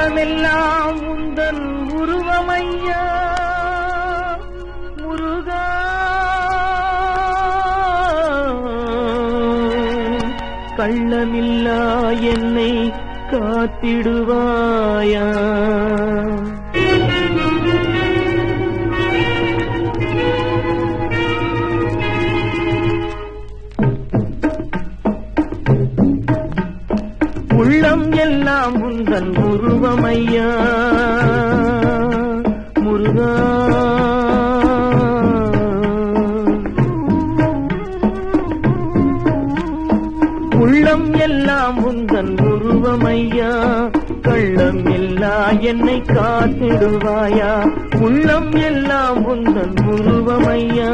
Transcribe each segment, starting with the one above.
உள்ளமெல்லாம் உந்தன் உருவமையா? முருகா. கள்ளமில்லா என்னை காத்திடுவாயா? உள்ளம் எல்லாம் உந்தன் உருவமையா? முருகா. உள்ளம் எல்லாம் உந்தன் உருவமையா? கள்ளம் இல்லா என்னை காத்திடுவாயா? உள்ளம் எல்லாம் உந்தன் உருவமையா?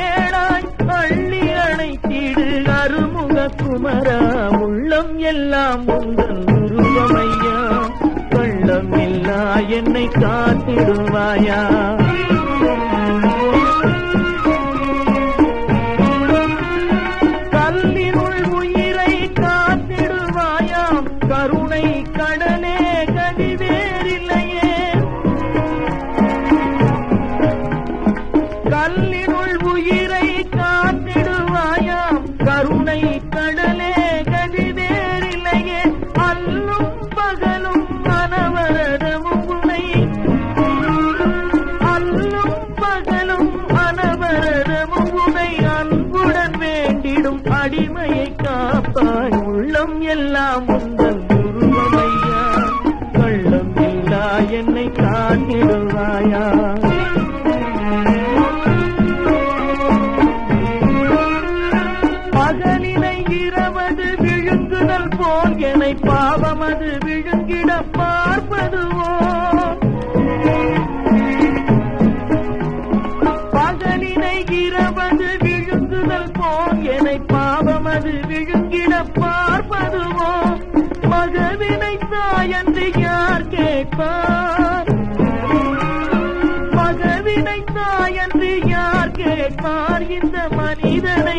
துதிக்கின்றேன் அள்ளி அணைத்திடு அருமுக குமரா. உள்ளம் எல்லாம் உங்கள் உருவமையா. கள்ளம் இல்லா என்னை காத்திடுவாயா. அல்லும் பகலும் அனவரதமும் உனை அன்புடன் வேண்டிடும் அடிமையை காப்பாய். உள்ளம் எல்லாம் உங்கள் உருவமையா கள்ளம் இல்லா என்னை காட்டிடுவாயா? பகலினை இரவது விழுங்குதல் போல் என்னை பாவமது விழுங்கிட பார்ப்பதுவோ? பார்ப்பதுவோ? மகவினை தாயன்று யார் கேட்பார்? மகவினை தாயன்று யார் கேட்பார்? இந்த மனிதனை